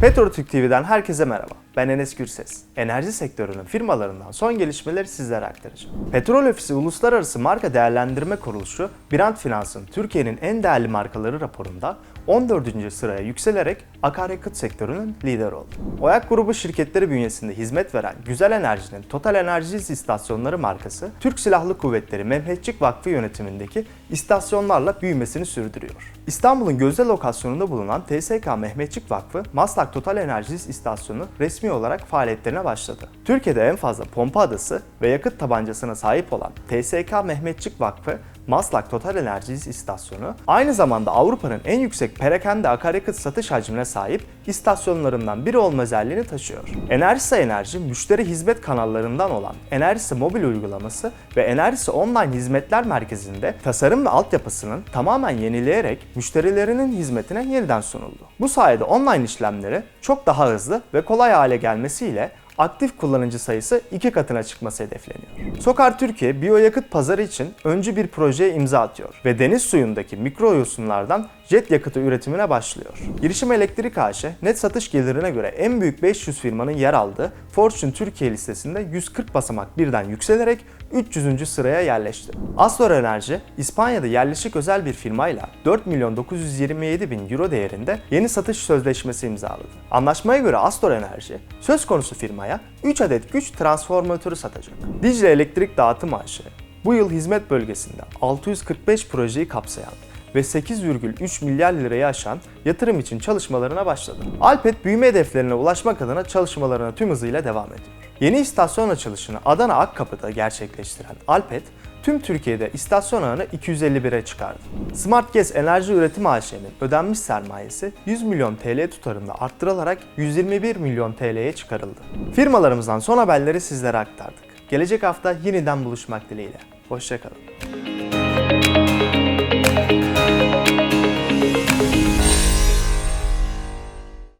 Petrotürk TV'den herkese merhaba. Ben Enes Gürses. Enerji sektörünün firmalarından son gelişmeleri sizlere aktaracağım. Petrol Ofisi Uluslararası Marka Değerlendirme Kuruluşu, Brand Finans'ın Türkiye'nin en değerli markaları raporunda 14. sıraya yükselerek akaryakıt sektörünün lideri oldu. OYAK grubu şirketleri bünyesinde hizmet veren Güzel Enerji'nin Total Enerji İstasyonları markası, Türk Silahlı Kuvvetleri Mehmetçik Vakfı yönetimindeki istasyonlarla büyümesini sürdürüyor. İstanbul'un gözde lokasyonunda bulunan TSK Mehmetçik Vakfı, Maslak Total Enerji İstasyonu resmi olarak faaliyetlerine başladı. Türkiye'de en fazla pompa adası ve yakıt tabancasına sahip olan TSK Mehmetçik Vakfı, Maslak Total Enerji İstasyonu, aynı zamanda Avrupa'nın en yüksek perakende akaryakıt satış hacmine sahip istasyonlarından biri olma özelliğini taşıyor. Enerjisa Enerji, müşteri hizmet kanallarından olan Enerjisa mobil uygulaması ve Enerjisa online hizmetler merkezinde tasarım ve altyapısının tamamen yenileyerek müşterilerinin hizmetine yeniden sunuldu. Bu sayede online işlemleri çok daha hızlı ve kolay hale gelmesiyle aktif kullanıcı sayısı iki katına çıkması hedefleniyor. Sokar Türkiye biyoyakıt pazarı için öncü bir projeye imza atıyor ve deniz suyundaki mikro yosunlardan jet yakıtı üretimine başlıyor. Girişim Elektrik AŞ net satış gelirine göre en büyük 500 firmanın yer aldığı Fortune Türkiye listesinde 140 basamak birden yükselerek 300. sıraya yerleşti. Astor Enerji, İspanya'da yerleşik özel bir firmayla 4 milyon 927 bin euro değerinde yeni satış sözleşmesi imzaladı. Anlaşmaya göre Astor Enerji, söz konusu firmaya 3 adet güç transformatörü satacak. Dicle Elektrik Dağıtım AŞ, bu yıl hizmet bölgesinde 645 projeyi kapsayan ve 8,3 milyar lirayı aşan yatırım için çalışmalarına başladı. Alpet büyüme hedeflerine ulaşmak adına çalışmalarına tüm hızıyla devam ediyor. Yeni istasyon açılışını Adana Akkapı'da gerçekleştiren Alpet, tüm Türkiye'de istasyon ağını 251'e çıkardı. Smart Gas Enerji Üretim AŞ'nin ödenmiş sermayesi 100 milyon TL tutarında arttırılarak 121 milyon TL'ye çıkarıldı. Firmalarımızdan son haberleri sizlere aktardık. Gelecek hafta yeniden buluşmak dileğiyle. Hoşçakalın.